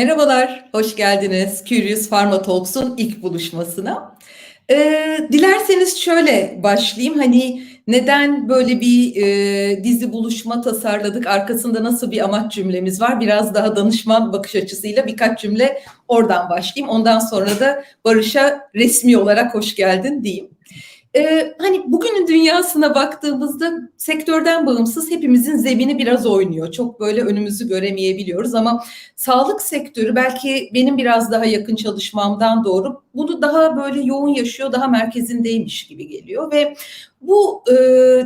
Merhabalar, hoş geldiniz Curious Pharma Talks'un ilk buluşmasına. Ee, dilerseniz şöyle başlayayım. Hani neden böyle bir e, dizi buluşma tasarladık? Arkasında nasıl bir amaç cümlemiz var? Biraz daha danışman bakış açısıyla birkaç cümle oradan başlayayım. Ondan sonra da Barış'a resmi olarak hoş geldin diyeyim. Ee, hani bugünün dünyasına baktığımızda sektörden bağımsız hepimizin zemini biraz oynuyor. Çok böyle önümüzü göremeyebiliyoruz ama sağlık sektörü belki benim biraz daha yakın çalışmamdan doğru bunu daha böyle yoğun yaşıyor, daha merkezindeymiş gibi geliyor ve bu e,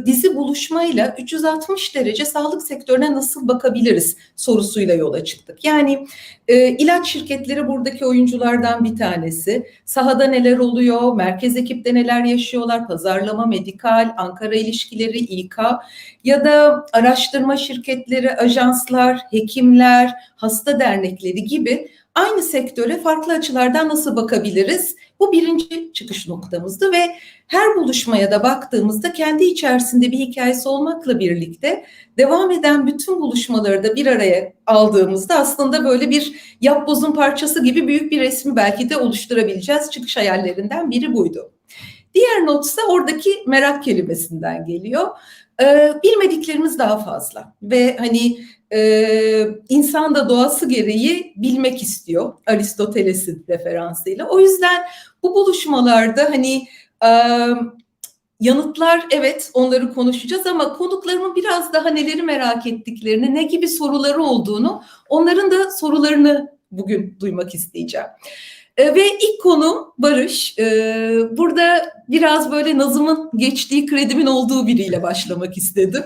dizi buluşmayla 360 derece sağlık sektörüne nasıl bakabiliriz sorusuyla yola çıktık. Yani e, ilaç şirketleri buradaki oyunculardan bir tanesi. Sahada neler oluyor, merkez ekipte neler yaşıyorlar, pazarlama, medikal, Ankara ilişkileri, İK ya da araştırma şirketleri, ajanslar, hekimler, hasta dernekleri gibi aynı sektöre farklı açılardan nasıl bakabiliriz? Bu birinci çıkış noktamızdı ve her buluşmaya da baktığımızda kendi içerisinde bir hikayesi olmakla birlikte devam eden bütün buluşmaları da bir araya aldığımızda aslında böyle bir yapbozun parçası gibi büyük bir resmi belki de oluşturabileceğiz. Çıkış hayallerinden biri buydu. Diğer notsa oradaki merak kelimesinden geliyor. Ee, bilmediklerimiz daha fazla ve hani e, insan da doğası gereği bilmek istiyor Aristoteles'in referansıyla. O yüzden bu buluşmalarda hani e, yanıtlar evet onları konuşacağız ama konuklarımın biraz daha neleri merak ettiklerini, ne gibi soruları olduğunu, onların da sorularını bugün duymak isteyeceğim. E, ve ilk konu Barış. E, burada biraz böyle Nazım'ın geçtiği kredimin olduğu biriyle başlamak istedim.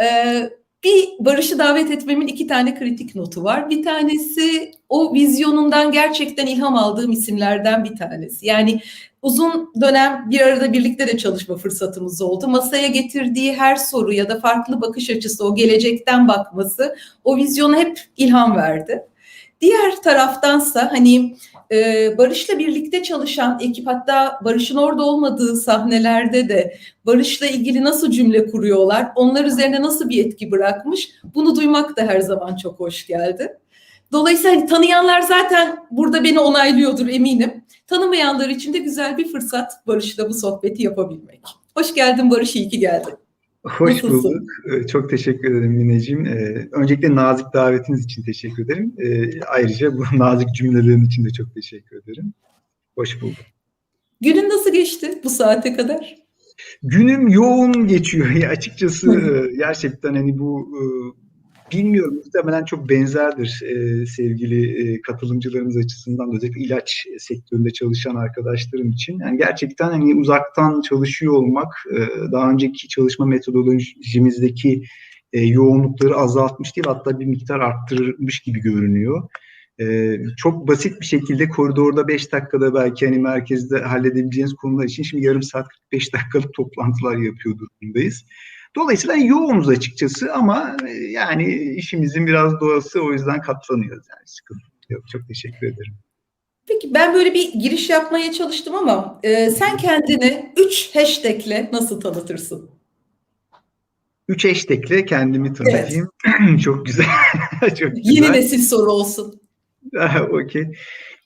E, bir Barış'ı davet etmemin iki tane kritik notu var. Bir tanesi o vizyonundan gerçekten ilham aldığım isimlerden bir tanesi. Yani uzun dönem bir arada birlikte de çalışma fırsatımız oldu. Masaya getirdiği her soru ya da farklı bakış açısı, o gelecekten bakması o vizyona hep ilham verdi. Diğer taraftansa hani e, Barış'la birlikte çalışan ekip hatta Barış'ın orada olmadığı sahnelerde de Barış'la ilgili nasıl cümle kuruyorlar, onlar üzerine nasıl bir etki bırakmış bunu duymak da her zaman çok hoş geldi. Dolayısıyla hani tanıyanlar zaten burada beni onaylıyordur eminim. Tanımayanlar için de güzel bir fırsat Barış'la bu sohbeti yapabilmek. Hoş geldin Barış, iyi ki geldin. Hoş Nasılsın? bulduk. Çok teşekkür ederim Mineciğim. Öncelikle nazik davetiniz için teşekkür ederim. Ayrıca bu nazik cümlelerin için de çok teşekkür ederim. Hoş bulduk. Günün nasıl geçti bu saate kadar? Günüm yoğun geçiyor. Ya açıkçası gerçekten hani bu bilmiyorum muhtemelen çok benzerdir e, sevgili e, katılımcılarımız açısından da özellikle ilaç sektöründe çalışan arkadaşlarım için. Yani gerçekten hani uzaktan çalışıyor olmak e, daha önceki çalışma metodolojimizdeki e, yoğunlukları azaltmış değil hatta bir miktar arttırmış gibi görünüyor. Ee, çok basit bir şekilde koridorda 5 dakikada belki hani merkezde halledebileceğiniz konular için şimdi yarım saat 45 dakikalık toplantılar yapıyor durumundayız. Dolayısıyla yoğunuz açıkçası ama e, yani işimizin biraz doğası o yüzden katlanıyoruz yani sıkıntı yok. Çok teşekkür ederim. Peki ben böyle bir giriş yapmaya çalıştım ama e, sen kendini 3 hashtagle nasıl tanıtırsın? 3 hashtagle kendimi tanıtayım. Evet. Çok güzel. Çok güzel. Yeni nesil soru olsun. Okey.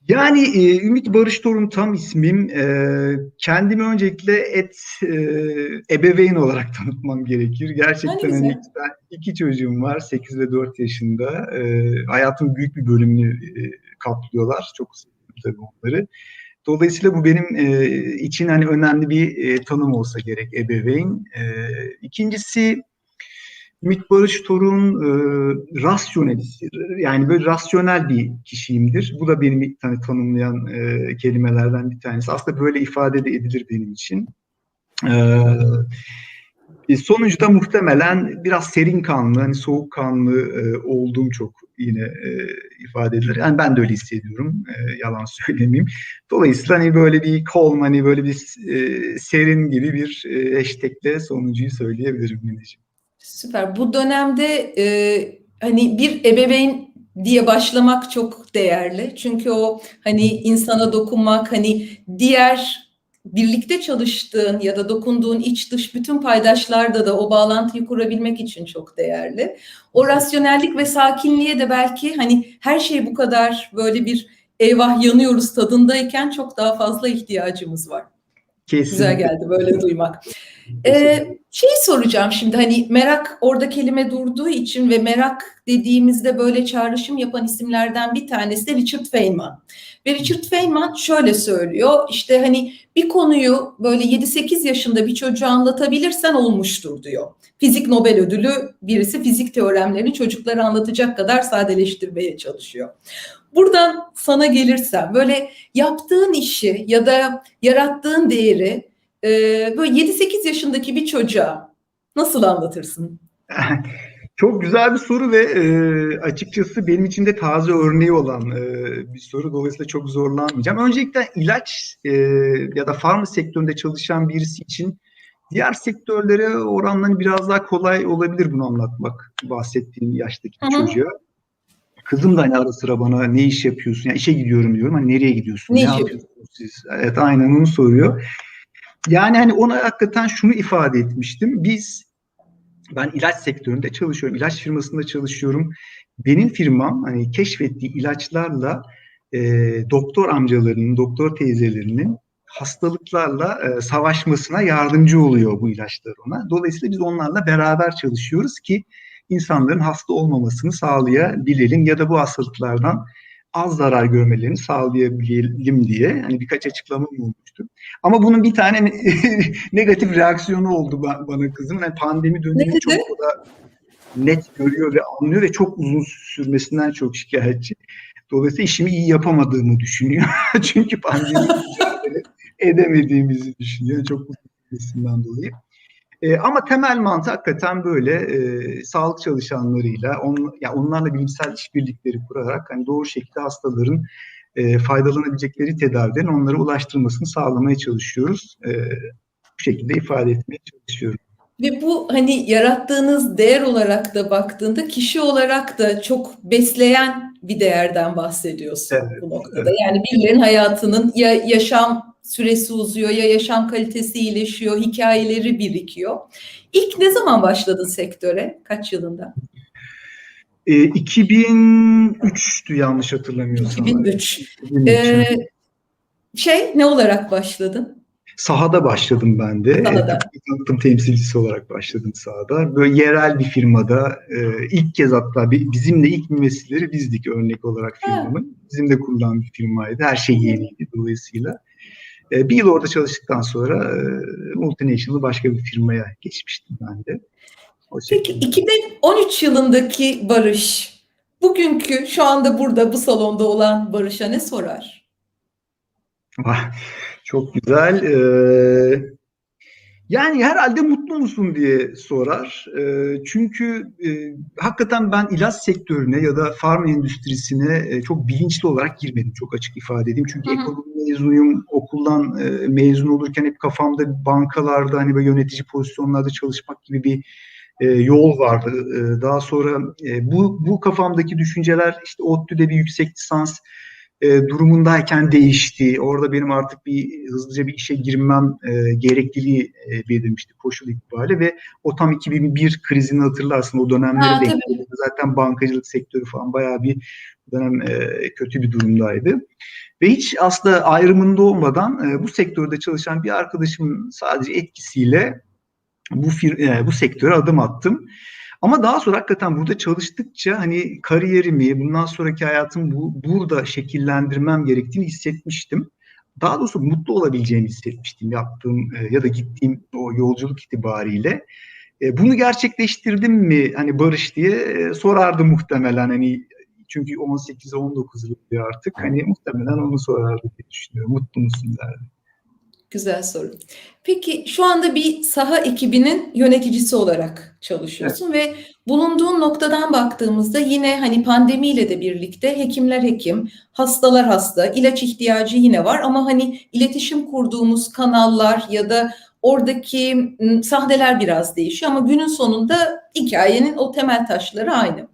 Yani e, Ümit Barış Torun tam ismim. E, kendimi öncelikle et e, ebeveyn olarak tanıtmam gerekir. Gerçekten hani ben iki çocuğum var 8 ve 4 yaşında. E, hayatımın büyük bir bölümünü e, kaplıyorlar. Çok seviyorum tabii onları. Dolayısıyla bu benim e, için hani önemli bir e, tanım olsa gerek ebeveyn. E, ikincisi Ümit Barış Torun e, rasyonelist, yani böyle rasyonel bir kişiyimdir. Bu da benim hani, tanımlayan e, kelimelerden bir tanesi. Aslında böyle ifade de edilir benim için. E, sonucu da muhtemelen biraz serin kanlı, hani soğukkanlı e, olduğum çok yine e, ifade edilir. Yani ben de öyle hissediyorum, e, yalan söylemeyeyim. Dolayısıyla hani böyle bir calm, hani böyle bir e, serin gibi bir e, hashtagle sonucuyu söyleyebilirim Mineciğim. Süper. Bu dönemde e, hani bir ebeveyn diye başlamak çok değerli. Çünkü o hani insana dokunmak, hani diğer birlikte çalıştığın ya da dokunduğun iç dış bütün paydaşlarda da o bağlantıyı kurabilmek için çok değerli. O rasyonellik ve sakinliğe de belki hani her şey bu kadar böyle bir eyvah yanıyoruz tadındayken çok daha fazla ihtiyacımız var. Kesinlikle. Güzel geldi böyle duymak. Ee, şey soracağım şimdi hani merak orada kelime durduğu için ve merak dediğimizde böyle çağrışım yapan isimlerden bir tanesi de Richard Feynman. Ve Richard Feynman şöyle söylüyor işte hani bir konuyu böyle 7-8 yaşında bir çocuğa anlatabilirsen olmuştur diyor. Fizik Nobel ödülü birisi fizik teoremlerini çocuklara anlatacak kadar sadeleştirmeye çalışıyor. Buradan sana gelirsem böyle yaptığın işi ya da yarattığın değeri e, böyle 7-8 yaşındaki bir çocuğa nasıl anlatırsın? Çok güzel bir soru ve e, açıkçası benim için de taze örneği olan e, bir soru. Dolayısıyla çok zorlanmayacağım. Öncelikle ilaç e, ya da farma sektöründe çalışan birisi için diğer sektörlere oranla biraz daha kolay olabilir bunu anlatmak bahsettiğim yaştaki Hı hı. çocuğa. Kızım da hani ara sıra bana ne iş yapıyorsun? Yani işe gidiyorum diyorum. Hani nereye gidiyorsun? Ne Ne, yapıyorsunuz siz? Evet aynen onu soruyor. Yani hani ona hakikaten şunu ifade etmiştim. Biz ben ilaç sektöründe çalışıyorum. İlaç firmasında çalışıyorum. Benim firmam hani keşfettiği ilaçlarla e, doktor amcalarının, doktor teyzelerinin hastalıklarla e, savaşmasına yardımcı oluyor bu ilaçlar ona. Dolayısıyla biz onlarla beraber çalışıyoruz ki insanların hasta olmamasını sağlayabilelim ya da bu hastalıklardan az zarar görmelerini sağlayabilelim diye hani birkaç açıklamam olmuştu. Ama bunun bir tane negatif reaksiyonu oldu ba- bana kızım. Yani pandemi Ne dönemi çok da net görüyor ve anlıyor ve çok uzun sürmesinden çok şikayetçi. Dolayısıyla işimi iyi yapamadığımı düşünüyor. Çünkü pandemi edemediğimizi düşünüyor. Çok uzun süresinden dolayı. E, ama temel mantığı hakikaten böyle e, sağlık çalışanlarıyla, on, ya onlarla bilimsel işbirlikleri kurarak hani doğru şekilde hastaların e, faydalanabilecekleri tedavilerin onlara ulaştırılmasını sağlamaya çalışıyoruz. E, bu şekilde ifade etmeye çalışıyorum. Ve bu hani yarattığınız değer olarak da baktığında kişi olarak da çok besleyen bir değerden bahsediyorsun Evet, bu noktada. Yani birilerinin hayatının ya yaşam süresi uzuyor ya yaşam kalitesi iyileşiyor, hikayeleri birikiyor. İlk ne zaman başladın sektöre? Kaç yılında? E, 2003'tü yanlış hatırlamıyorsam. 2003. 2003, Ee, şey ne olarak başladın? Sahada başladım ben de. Sahada. Tıbbi tanıtım temsilcisi olarak başladım sahada. Böyle yerel bir firmada e, ilk kez hatta bi- bizimle ilk mümessilleri bizdik örnek olarak firmanın. Bizim de kurulan bir firmaydı. Her şey yeniydi dolayısıyla. E, bir yıl orada çalıştıktan sonra e, multinational başka bir firmaya geçmiştim ben de. O Peki şekilde. 2013 yılındaki Barış, bugünkü şu anda burada bu salonda olan Barış'a ne sorar? Vah, Çok güzel. Ee, yani herhalde mutlu musun diye sorar. Ee, çünkü e, hakikaten ben ilaç sektörüne ya da farm endüstrisine e, çok bilinçli olarak girmedim. Çok açık ifade edeyim. Çünkü Hı hı. ekonomi mezunuyum. Okuldan e, mezun olurken hep kafamda bankalarda hani böyle yönetici pozisyonlarda çalışmak gibi bir e, yol vardı. E, daha sonra e, bu bu kafamdaki düşünceler işte ODTÜ'de bir yüksek lisans e, durumundayken değişti. Orada benim artık bir hızlıca bir işe girmem e, gerekliliği e, belirmişti koşul itibariyle ve o tam 2001 krizini hatırlarsın o dönemleri Ha, denk geldi. Zaten bankacılık sektörü falan bayağı bir dönem e, kötü bir durumdaydı. Ve hiç aslında ayrımında olmadan e, bu sektörde çalışan bir arkadaşımın sadece etkisiyle bu fir- e, bu sektöre adım attım. Ama daha sonra hakikaten burada çalıştıkça hani kariyerimi, bundan sonraki hayatımı bu, burada şekillendirmem gerektiğini hissetmiştim. Daha doğrusu mutlu olabileceğimi hissetmiştim yaptığım e, ya da gittiğim o yolculuk itibariyle. E, bunu gerçekleştirdim mi hani Barış diye e, sorardı muhtemelen hani çünkü 18'e 19 yıl artık hani muhtemelen onu sorardı diye düşünüyorum. Mutlu musun derdi. Güzel soru. Peki şu anda bir saha ekibinin yöneticisi olarak çalışıyorsun ve bulunduğun noktadan baktığımızda yine hani pandemiyle de birlikte hekimler hekim, hastalar hasta, ilaç ihtiyacı yine var ama hani iletişim kurduğumuz kanallar ya da oradaki sahneler biraz değişiyor ama günün sonunda hikayenin o temel taşları aynı.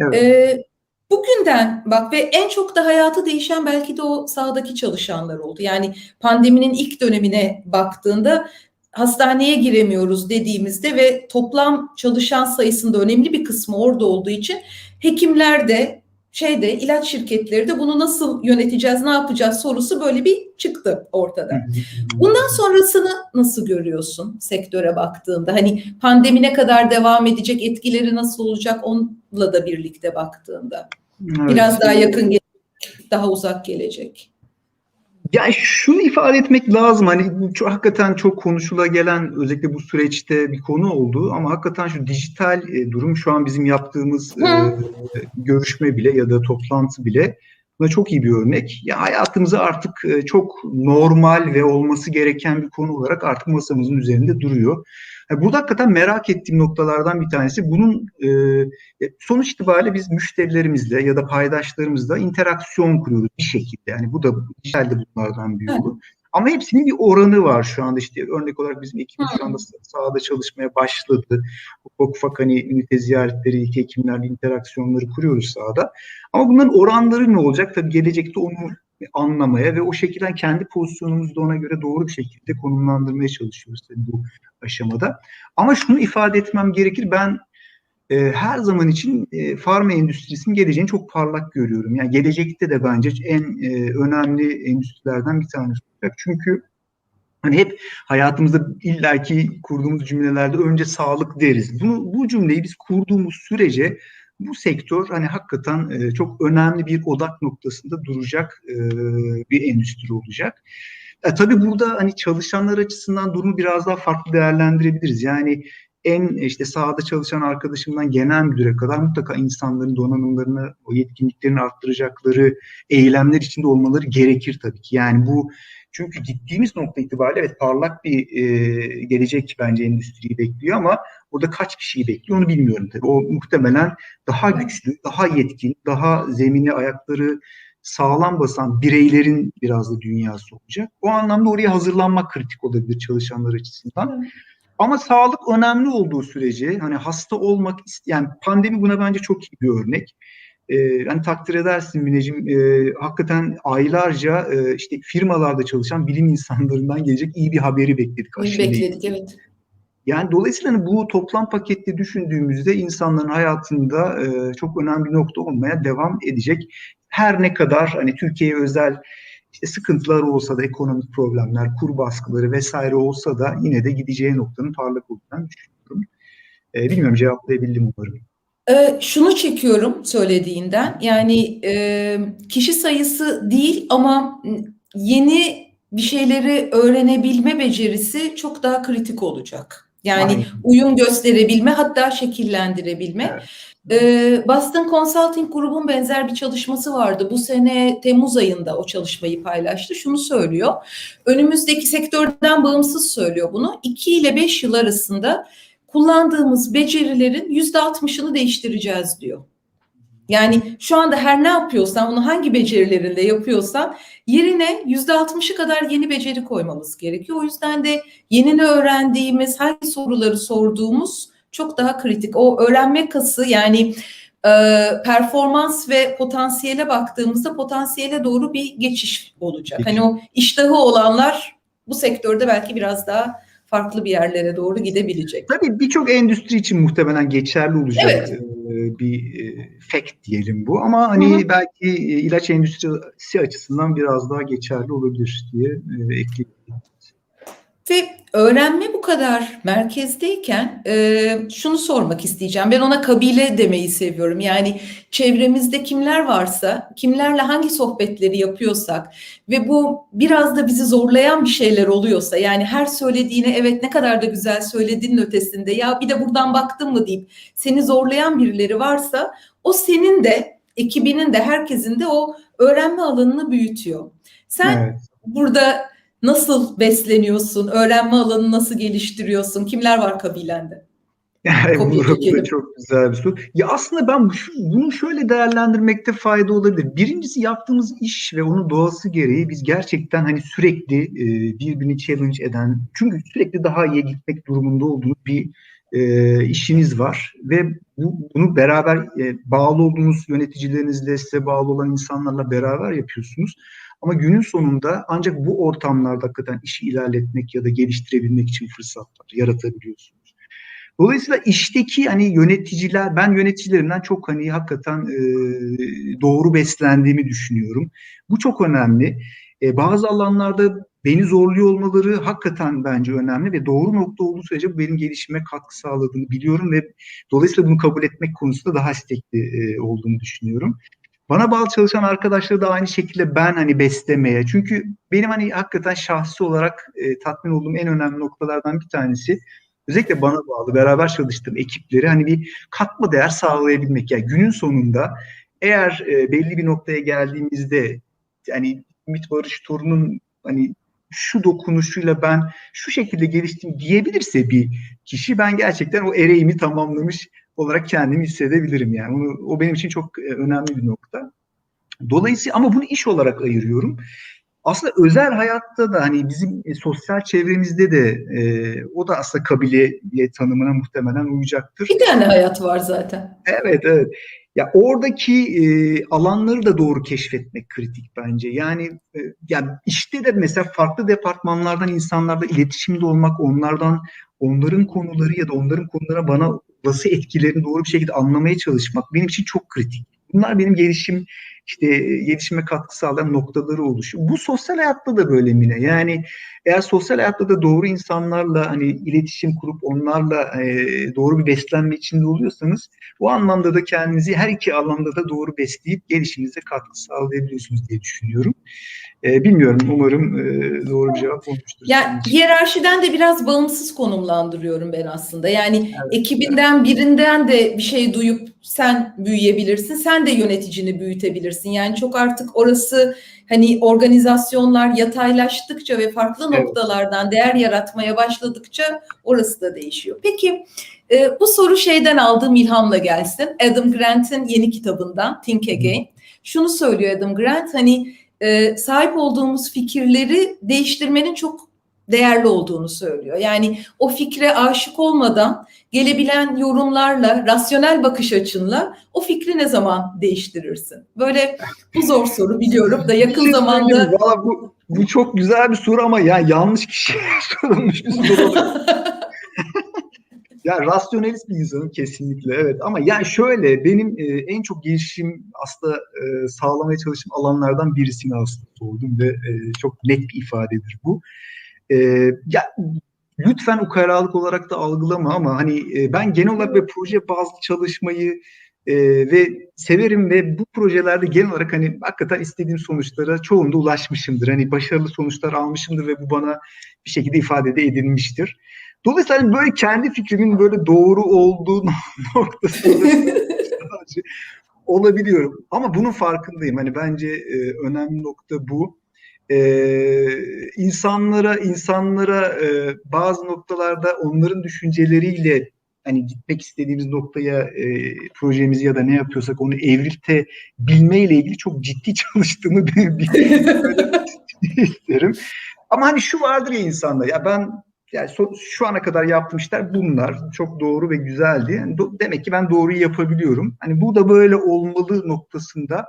Evet. Ee, Bugünden bak ve en çok da hayatı değişen belki de o sahadaki çalışanlar oldu. Yani pandeminin ilk dönemine baktığında hastaneye giremiyoruz dediğimizde ve toplam çalışan sayısında önemli bir kısmı orada olduğu için hekimler de şeyde ilaç şirketleri de bunu nasıl yöneteceğiz, ne yapacağız sorusu böyle bir çıktı ortada. Bundan sonrasını nasıl görüyorsun sektöre baktığında? Hani pandemi ne kadar devam edecek, etkileri nasıl olacak onunla da birlikte baktığında. Evet. Biraz daha yakın gelecek, daha uzak gelecek. Ya şunu ifade etmek lazım hani çok, hakikaten çok konuşula gelen özellikle bu süreçte bir konu oldu ama hakikaten şu dijital e, durum şu an bizim yaptığımız e, görüşme bile ya da toplantı bile buna çok iyi bir örnek. Ya hayatımıza artık e, çok normal ve olması gereken bir konu olarak artık masamızın üzerinde duruyor. Burada hakikaten merak ettiğim noktalardan bir tanesi bunun e, sonuç itibariyle biz müşterilerimizle ya da paydaşlarımızla interaksiyon kuruyoruz bir şekilde. Yani bu da dijitalde bunlardan bir yolu. Ama hepsinin bir oranı var şu anda işte örnek olarak bizim ekibimiz şu anda sahada çalışmaya başladı. Ufak ufak hani ünite ziyaretleri, ilk hekimlerle interaksiyonları kuruyoruz sahada. Ama bunların oranları ne olacak? Tabii gelecekte onu anlamaya ve o şekilde kendi pozisyonumuzu da ona göre doğru bir şekilde konumlandırmaya çalışıyoruz tabii bu aşamada. Ama şunu ifade etmem gerekir. Ben e, her zaman için e, farma endüstrisinin geleceğini çok parlak görüyorum. Yani gelecekte de bence en e, önemli endüstrilerden bir tanesi olacak. Çünkü hani hep hayatımızda illaki kurduğumuz cümlelerde önce sağlık deriz. Bunu bu cümleyi biz kurduğumuz sürece bu sektör hani hakikaten e, çok önemli bir odak noktasında duracak e, bir endüstri olacak. E, tabii burada hani çalışanlar açısından durumu biraz daha farklı değerlendirebiliriz. Yani en işte sahada çalışan arkadaşımdan genel müdüre kadar mutlaka insanların donanımlarını, o yetkinliklerini arttıracakları eylemler içinde olmaları gerekir tabii ki. Yani bu çünkü gittiğimiz nokta itibariyle evet parlak bir e, gelecek bence endüstriyi bekliyor ama orada kaç kişiyi bekliyor onu bilmiyorum tabii. O muhtemelen daha güçlü, daha yetkin, daha zemini ayakları sağlam basan bireylerin biraz da dünyası olacak. O anlamda oraya hazırlanmak kritik olabilir çalışanlar açısından. Ama sağlık önemli olduğu sürece hani hasta olmak yani pandemi buna bence çok iyi bir örnek. Ee, hani takdir edersin Mineciğim e, hakikaten aylarca e, işte firmalarda çalışan bilim insanlarından gelecek iyi bir haberi bekledik. İyi bekledik evet. Yani dolayısıyla hani bu toplam pakette düşündüğümüzde insanların hayatında e, çok önemli bir nokta olmaya devam edecek. Her ne kadar hani Türkiye'ye özel işte sıkıntılar olsa da ekonomik problemler, kur baskıları vesaire olsa da yine de gideceği noktanın parlak olacağını düşünüyorum. E, bilmiyorum cevaplayabildim umarım. E, şunu çekiyorum söylediğinden yani e, kişi sayısı değil ama yeni bir şeyleri öğrenebilme becerisi çok daha kritik olacak. Yani Aynen. uyum gösterebilme hatta şekillendirebilme. Evet. Ee, Boston Consulting grubun benzer bir çalışması vardı. Bu sene Temmuz ayında o çalışmayı paylaştı. Şunu söylüyor. Önümüzdeki sektörden bağımsız söylüyor bunu. 2 ile 5 yıl arasında kullandığımız becerilerin %60'ını değiştireceğiz diyor. Yani şu anda her ne yapıyorsan, onu hangi becerilerinde yapıyorsan yerine yüzde altmışı kadar yeni beceri koymamız gerekiyor. O yüzden de yeni öğrendiğimiz, hangi soruları sorduğumuz çok daha kritik. O öğrenme kası yani e, performans ve potansiyele baktığımızda potansiyele doğru bir geçiş olacak. Peki. Hani o iştahı olanlar bu sektörde belki biraz daha farklı bir yerlere doğru gidebilecek. Tabii birçok endüstri için muhtemelen geçerli olacak evet. Bir fact diyelim bu ama hani Hı-hı. belki ilaç endüstrisi açısından biraz daha geçerli olabilir diye ekleyebilirim. Ve öğrenme bu kadar merkezdeyken e, şunu sormak isteyeceğim. Ben ona kabile demeyi seviyorum. Yani çevremizde kimler varsa, kimlerle hangi sohbetleri yapıyorsak ve bu biraz da bizi zorlayan bir şeyler oluyorsa, yani her söylediğine evet ne kadar da güzel söylediğinin ötesinde ya bir de buradan baktın mı deyip seni zorlayan birileri varsa o senin de ekibinin de herkesin de o öğrenme alanını büyütüyor. Sen evet. burada Nasıl besleniyorsun? Öğrenme alanını nasıl geliştiriyorsun? Kimler var kabilende? Yani bu da çok güzel bir soru. Ya aslında ben bunu şöyle değerlendirmekte fayda olabilir. Birincisi yaptığımız iş ve onun doğası gereği biz gerçekten hani sürekli e, birbirini challenge eden çünkü sürekli daha iyi gitmek durumunda olduğumuz bir e, işiniz var ve bu, bunu beraber e, bağlı olduğunuz yöneticilerinizle, size bağlı olan insanlarla beraber yapıyorsunuz. Ama günün sonunda ancak bu ortamlarda hakikaten işi ilerletmek ya da geliştirebilmek için fırsatlar yaratabiliyorsunuz. Dolayısıyla işteki hani yöneticiler, ben yöneticilerimden çok hani hakikaten e, doğru beslendiğimi düşünüyorum. Bu çok önemli. E, bazı alanlarda beni zorluyor olmaları hakikaten bence önemli ve doğru nokta olduğu sürece bu benim gelişime katkı sağladığını biliyorum ve dolayısıyla bunu kabul etmek konusunda daha istekli e, olduğunu düşünüyorum. Bana bağlı çalışan arkadaşları da aynı şekilde ben hani beslemeye. Çünkü benim hani hakikaten şahsi olarak e, tatmin olduğum en önemli noktalardan bir tanesi özellikle bana bağlı beraber çalıştığım ekipleri hani bir katma değer sağlayabilmek. Yani günün sonunda eğer e, belli bir noktaya geldiğimizde yani Ümit Barış Torun'un hani şu dokunuşuyla ben şu şekilde geliştim diyebilirse bir kişi ben gerçekten o ereğimi tamamlamış olarak kendimi hissedebilirim yani. Onu, o benim için çok e, önemli bir nokta. Dolayısıyla ama bunu iş olarak ayırıyorum. Aslında özel hayatta da hani bizim e, sosyal çevremizde de e, o da aslında kabileye tanımına muhtemelen uyacaktır. Bir tane hayat var zaten. Evet, evet. Ya oradaki e, alanları da doğru keşfetmek kritik bence. Yani e, ya işte de mesela farklı departmanlardan insanlarla iletişimde olmak, onlardan onların konuları ya da onların konulara bana olası etkilerini doğru bir şekilde anlamaya çalışmak benim için çok kritik. Bunlar benim gelişim işte gelişime katkı sağlayan noktaları oluşuyor. Bu sosyal hayatta da böyle Mine. Yani eğer sosyal hayatta da doğru insanlarla hani iletişim kurup onlarla e, doğru bir beslenme içinde oluyorsanız bu anlamda da kendinizi her iki alanda da doğru besleyip gelişinize katkı sağlayabiliyorsunuz diye düşünüyorum. E, bilmiyorum umarım e, doğru bir cevap olmuştur. Ya hiyerarşiden de biraz bağımsız konumlandırıyorum ben aslında. Yani evet, ekibinden evet. birinden de bir şey duyup sen büyüyebilirsin. Sen de yöneticini büyütebilirsin. Yani çok artık orası hani organizasyonlar yataylaştıkça ve farklı evet. noktalardan değer yaratmaya başladıkça orası da değişiyor. Peki e, bu soru şeyden aldığım ilhamla gelsin. Adam Grant'in yeni kitabından Think Again. Şunu söylüyor Adam Grant hani e, sahip olduğumuz fikirleri değiştirmenin çok değerli olduğunu söylüyor. Yani o fikre aşık olmadan gelebilen yorumlarla, rasyonel bakış açınla o fikri ne zaman değiştirirsin? Böyle bu zor soru biliyorum da yakın şey zamanda... Valla bu, bu çok güzel bir soru ama ya yanlış kişiye sorulmuş bir soru. ya rasyonelist bir insanım kesinlikle evet ama yani şöyle benim e, en çok gelişim aslında e, sağlamaya çalıştığım alanlardan birisini aslında sordum ve e, çok net bir ifadedir bu. E, ya lütfen ukalalık olarak da algılama ama hani e, ben genel olarak bir proje bazlı çalışmayı e, ve severim ve bu projelerde genel olarak hani hakikaten istediğim sonuçlara çoğunda ulaşmışımdır. Hani başarılı sonuçlar almışımdır ve bu bana bir şekilde ifade de edilmiştir. Dolayısıyla hani böyle kendi fikrimin böyle doğru olduğu noktasında olabiliyorum. Ama bunun farkındayım. Hani bence e, önemli nokta bu. Ee, insanlara insanlara e, bazı noktalarda onların düşünceleriyle hani gitmek istediğimiz noktaya e, projemizi ya da ne yapıyorsak onu evrilte bilmeyle ilgili çok ciddi çalıştığımı isterim. Ama hani şu vardır ya insanda ya ben yani so, şu ana kadar yaptığım işler bunlar çok doğru ve güzeldi. Yani do, demek ki ben doğruyu yapabiliyorum. Hani bu da böyle olmalı noktasında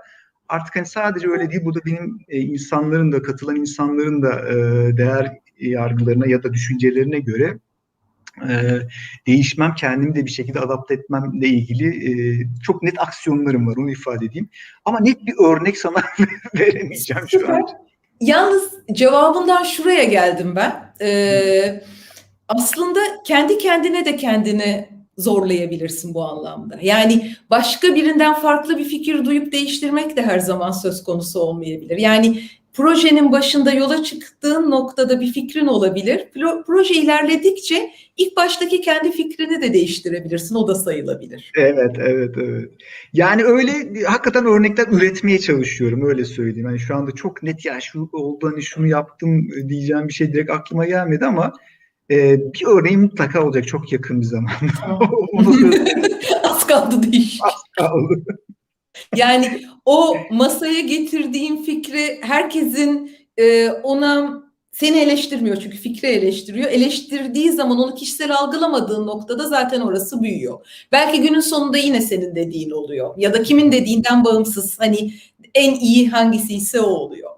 artık hani sadece öyle değil bu da benim e, insanların da katılan insanların da e, değer yargılarına ya da düşüncelerine göre e, değişmem, kendimi de bir şekilde adapte etmemle ilgili e, çok net aksiyonlarım var onu ifade edeyim. Ama net bir örnek sana veremeyeceğim şu an. Yalnız cevabından şuraya geldim ben. Ee, aslında kendi kendine de kendini zorlayabilirsin bu anlamda. Yani başka birinden farklı bir fikir duyup değiştirmek de her zaman söz konusu olmayabilir. Yani projenin başında yola çıktığın noktada bir fikrin olabilir. Proje ilerledikçe ilk baştaki kendi fikrini de değiştirebilirsin. O da sayılabilir. Evet, evet, evet. Yani öyle hakikaten örnekler üretmeye çalışıyorum. Öyle söyleyeyim. Yani şu anda çok net ya şu oldu hani şunu yaptım diyeceğim bir şey direkt aklıma gelmedi ama ee, bir örneği mutlaka olacak çok yakın bir zaman. Az kaldı değil. Az kaldı. Yani o masaya getirdiğim fikri herkesin e, ona seni eleştirmiyor çünkü fikri eleştiriyor. Eleştirdiği zaman onu kişisel algılamadığın noktada zaten orası büyüyor. Belki günün sonunda yine senin dediğin oluyor. Ya da kimin dediğinden bağımsız hani en iyi hangisi ise o oluyor.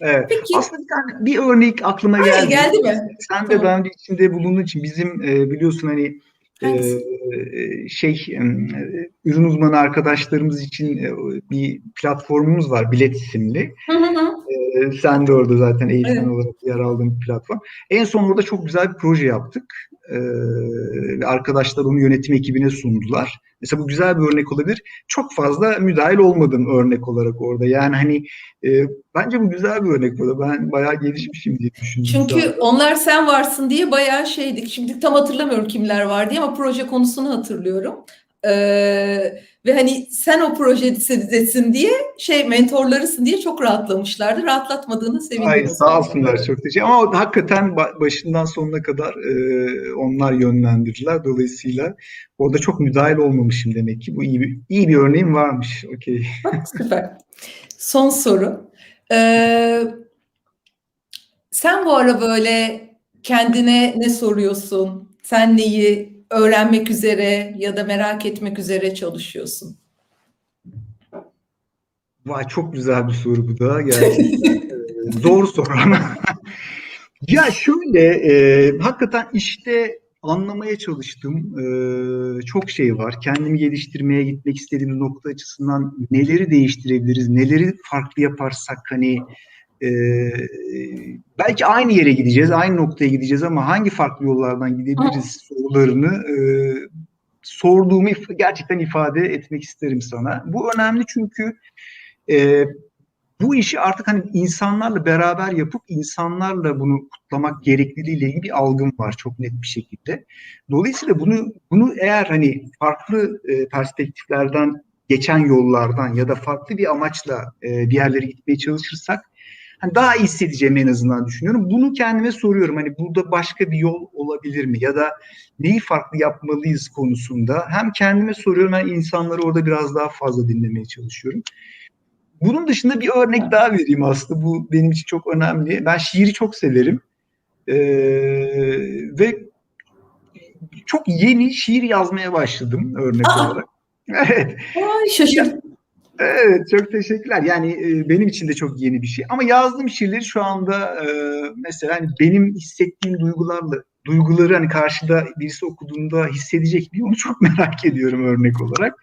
Evet. Peki. Aslında bir, tane, bir örnek aklıma Hayır, geldi. geldi mi? Sen de Tamam. daha önce içinde bulunduğun için bizim e, biliyorsun hani e, şey ürün uzmanı arkadaşlarımız için e, bir platformumuz var Bilet isimli. Hı hı. E, sen de orada zaten eğitmen Evet. olarak yer aldığın bir platform. En son orada çok güzel bir proje yaptık. E, ve arkadaşlar onu yönetim ekibine sundular. Mesela bu güzel bir örnek olabilir. Çok fazla müdahil olmadım örnek olarak orada. Yani hani e, bence bu güzel bir örnek burada. Ben bayağı gelişmişim diye düşündüm. Çünkü zaten. onlar sen varsın diye bayağı şeydik. Şimdi tam hatırlamıyorum kimler var diye ama proje konusunu hatırlıyorum. Ee, ve hani sen o projedesin diye şey mentorlarısın diye çok rahatlamışlardı. Rahatlatmadığını sevindim. Ay o sağ olsunlar çok teşekkür Ama hakikaten ba- başından sonuna kadar e, onlar yönlendirdiler. Dolayısıyla orada çok müdahil olmamışım demek ki. Bu iyi bir, iyi bir örneğim varmış. Okey. Süper. Son soru. Ee, sen bu ara böyle kendine ne soruyorsun? Sen neyi öğrenmek üzere ya da merak etmek üzere çalışıyorsun? Vay çok güzel bir soru bu da gerçekten. Zor soru ama. ya şöyle e, hakikaten işte anlamaya çalıştım. E, çok şey var. Kendimi geliştirmeye gitmek istediğim nokta açısından neleri değiştirebiliriz, neleri farklı yaparsak hani e, belki aynı yere gideceğiz, aynı noktaya gideceğiz ama hangi farklı yollardan gidebiliriz sorularını e, sorduğumu if- gerçekten ifade etmek isterim sana. Bu önemli çünkü e, bu işi artık hani insanlarla beraber yapıp insanlarla bunu kutlamak gerekliliğiyle ilgili bir algım var çok net bir şekilde. Dolayısıyla bunu bunu eğer hani farklı e, perspektiflerden geçen yollardan ya da farklı bir amaçla e, bir yerlere gitmeye çalışırsak hani daha iyi hissedeceğim en azından düşünüyorum. Bunu kendime soruyorum. Hani burada başka bir yol olabilir mi? Ya da neyi farklı yapmalıyız konusunda hem kendime soruyorum hem insanları orada biraz daha fazla dinlemeye çalışıyorum. Bunun dışında bir örnek daha vereyim aslında. Bu benim için çok önemli. Ben şiiri çok severim. Ee, ve çok yeni şiir yazmaya başladım örnek Aa! olarak. Evet, Ay şaşırdım. Evet çok teşekkürler. Yani e, benim için de çok yeni bir şey. Ama yazdığım şiirleri şu anda e, mesela hani benim hissettiğim duygularla duyguları hani karşıda birisi okuduğunda hissedecek mi? Onu çok merak ediyorum örnek olarak.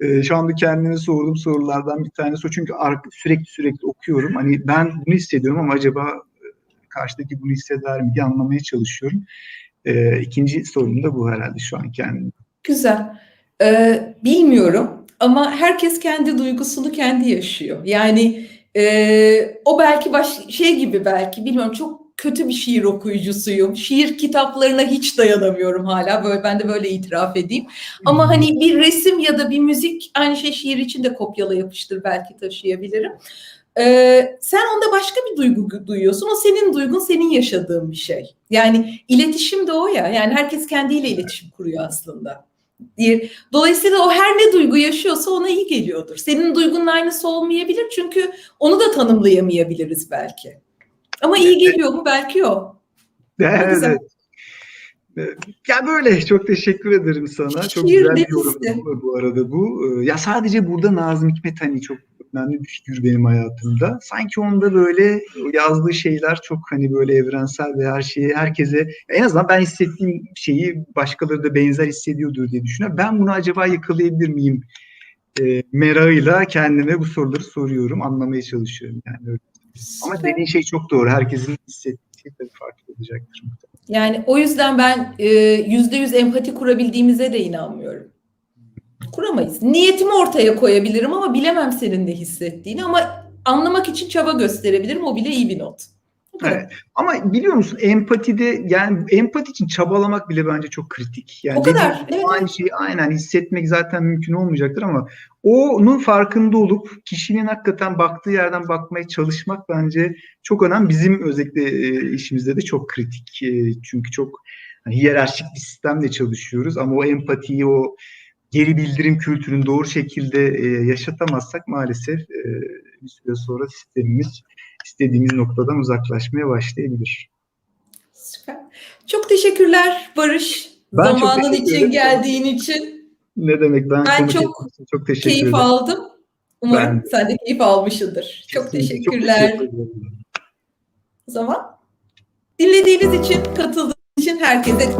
E, şu anda kendime sorduğum sorulardan bir tanesi o. Çünkü sürekli sürekli okuyorum. Hani ben bunu hissediyorum ama acaba e, karşıdaki bunu hisseder mi diye anlamaya çalışıyorum. E, ikinci sorum da bu herhalde şu an kendim. Güzel. Ee, bilmiyorum ama herkes kendi duygusunu kendi yaşıyor. Yani e, o belki baş, şey gibi belki bilmiyorum çok kötü bir şiir okuyucusuyum. Şiir kitaplarına hiç dayanamıyorum hala. Böyle ben de böyle itiraf edeyim. Ama hani bir resim ya da bir müzik aynı şey şiir için de kopyala yapıştır belki taşıyabilirim. Ee, sen onda başka bir duygu duyuyorsun. O senin duygun, senin yaşadığın bir şey. Yani iletişim de o ya. Yani herkes kendiyle iletişim kuruyor aslında. Diye- Dolayısıyla o her ne duygu yaşıyorsa ona iyi geliyordur. Senin duygunun aynısı olmayabilir çünkü onu da tanımlayamayabiliriz belki. Ama iyi geliyor mu belki o. Evet. Evet. Ya böyle çok teşekkür ederim sana. Çok Şiir güzel bir yorum bu arada bu. Ee, Ya sadece burada Nazım Hikmet hani çok önemli bir figür benim hayatımda. Sanki onda böyle yazdığı şeyler çok hani böyle evrensel ve her şeyi herkese en azından ben hissettiğim şeyi başkaları da benzer hissediyordur diye düşünüyorum. Ben bunu acaba yakalayabilir miyim? E, merakıyla kendime bu soruları soruyorum, anlamaya çalışıyorum yani. öyle. Ama dediğin şey çok doğru. Herkesin hissettiği şey tabii farklı olacaktır. Yani o yüzden ben e, yüzde yüz empati kurabildiğimize de inanmıyorum. Kuramayız. Niyetimi ortaya koyabilirim ama bilemem senin de hissettiğini ama anlamak için çaba gösterebilirim. O bile iyi bir not. Evet. Ama biliyor musun empatide yani empati için çabalamak bile bence çok kritik. Yani O kadar, gibi evet, aynı şeyi aynen hissetmek zaten mümkün olmayacaktır ama onun farkında olup kişinin hakikaten baktığı yerden bakmaya çalışmak bence çok önemli. Bizim özellikle e, işimizde de çok kritik. E, çünkü çok hani, hiyerarşik bir sistemle çalışıyoruz ama o empatiyi o geri bildirim kültürünü doğru şekilde e, yaşatamazsak maalesef e, bir süre sonra sistemimiz istediğimiz noktadan uzaklaşmaya başlayabilir. Süper. Çok teşekkürler Barış. Ben çok Zamanın teşekkür için geldiğin için Ne demek ben, Ben çok çok teşekkür keyif ederim. aldım. Umarım Ben sen de keyif almışsındır. Çok Kesinlikle çok teşekkürler. teşekkür ederim. O zaman dinlediğiniz için, katıldığınız için herkese